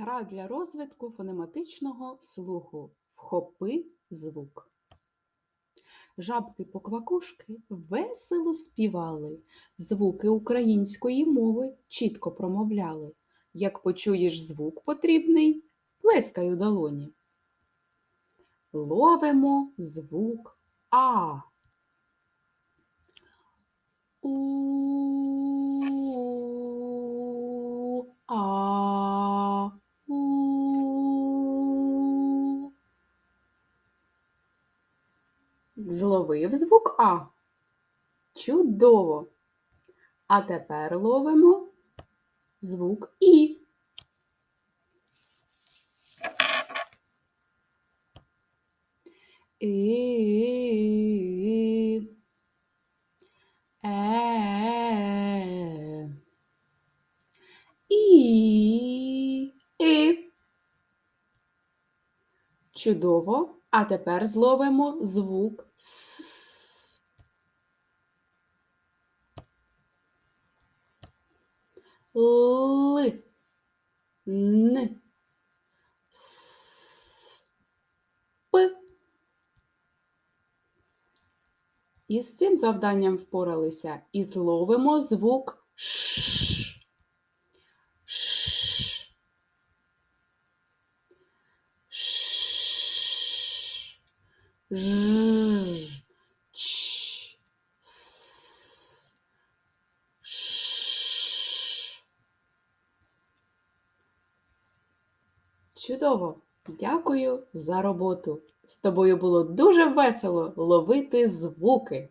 Гра для розвитку фонематичного слуху. Вхопи звук. Жабки-поквакушки весело співали, звуки української мови чітко промовляли. Як почуєш звук потрібний, плескай у долоні. Ловимо звук А. Зловив звук А. Чудово. А тепер ловимо звук І. І. Е. Чудово. А тепер зловимо звук С. Л. Н. С. П. І з цим завданням впоралися і зловимо звук Ш. Ш. Ш. Ж. Ч. С. Ш. Чудово! Дякую за роботу. З тобою було дуже весело ловити звуки.